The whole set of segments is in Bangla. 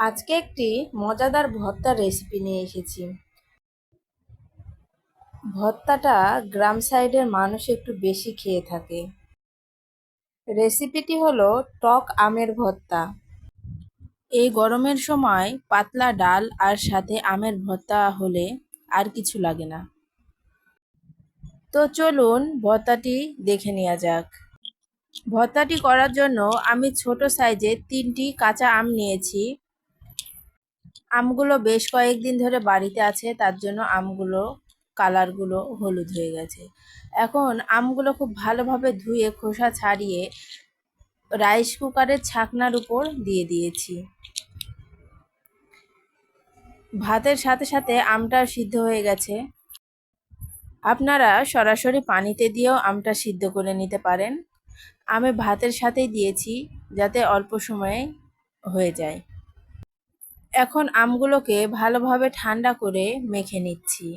আজকে একটি মজাদার ভর্তার রেসিপি নিয়ে এসেছি। ভর্তাটা গ্রাম সাইডের মানুষ একটু বেশি খেয়ে থাকে। রেসিপিটি হলো টক আমের ভর্তা। এই গরমের সময় পাতলা ডাল আর সাথে আমের ভর্তা হলে আর কিছু লাগে না। তো চলুন ভর্তাটি দেখে নেওয়া যাক। ভর্তাটি করার জন্য আমি ছোট সাইজের তিনটি কাঁচা আম নিয়েছি। আমগুলো বেশ কয়েকদিন ধরে বাড়িতে আছে, তার জন্য আমগুলো, কালারগুলো হলুদ হয়ে গেছে। এখন আমগুলো খুব ভালোভাবে ধুয়ে, খোসা ছাড়িয়ে রাইস কুকারের ছাকনার উপর দিয়ে দিয়েছি। ভাতের সাথে সাথে আমটাও সিদ্ধ হয়ে গেছে। আপনারা সরাসরি পানিতে দিয়েও আমটা সিদ্ধ করে নিতে পারেন। আমি ভাতের সাথেই দিয়েছি, যাতে অল্প সময়ে হয়ে যায়। এখন আমগুলোকে ভালোভাবে ঠান্ডা করে মেখে নিচ্ছি।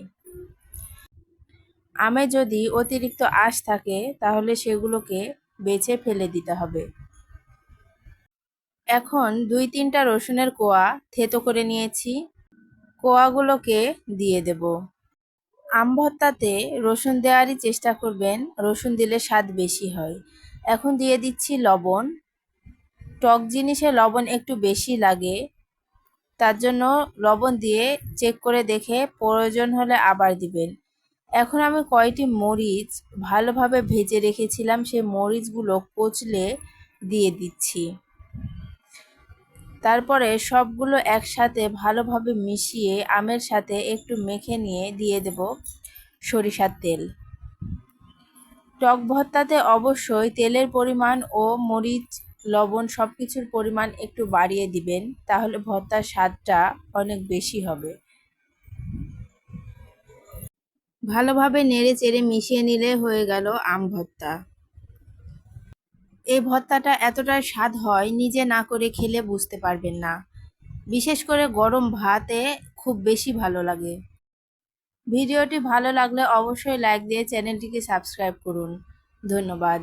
আমে যদি অতিরিক্ত আঁশ থাকে, তাহলে সেগুলোকে বেছে ফেলে দিতে হবে। এখন দুই তিনটা রসুনের কোয়া থেতো করে নিয়েছি। কোয়াগুলোকে দিয়ে দেব। আম ভর্তাতে রসুন দেওয়ারই চেষ্টা করবেন, রসুন দিলে স্বাদ বেশি হয়। এখন দিয়ে দিচ্ছি লবণ। টক জিনিসে লবণ একটু বেশি লাগে তার জন্য লবণ দিয়ে চেক করে দেখে প্রয়োজন হলে আবার দিবেন। এখন আমি কয়টি মরিচ ভালোভাবে ভেজে রেখেছিলাম সেই মরিচগুলো কচলে দিয়ে দিচ্ছি। তারপরে সবগুলো একসাথে ভালোভাবে মিশিয়ে আমের সাথে একটু মেখে নিয়ে দিয়ে দেব সরিষার তেল। টক ভর্তাতে অবশ্যই তেলের পরিমাণ ও মরিচ লবণ সব কিছুর পরিমাণ একটু বাড়িয়ে দিবেন, তাহলে ভর্তার স্বাদটা অনেক বেশি হবে। ভালোভাবে নেড়ে চেড়ে মিশিয়ে নিলে হয়ে গেল আম ভর্তা। এই ভর্তাটা এতটাই স্বাদ হয়, নিজে না করে খেলে বুঝতে পারবেন না। বিশেষ করে গরম ভাতে খুব বেশি ভালো লাগে। ভিডিওটি ভালো লাগলে অবশ্যই লাইক দিয়ে চ্যানেলটিকে সাবস্ক্রাইব করুন। ধন্যবাদ।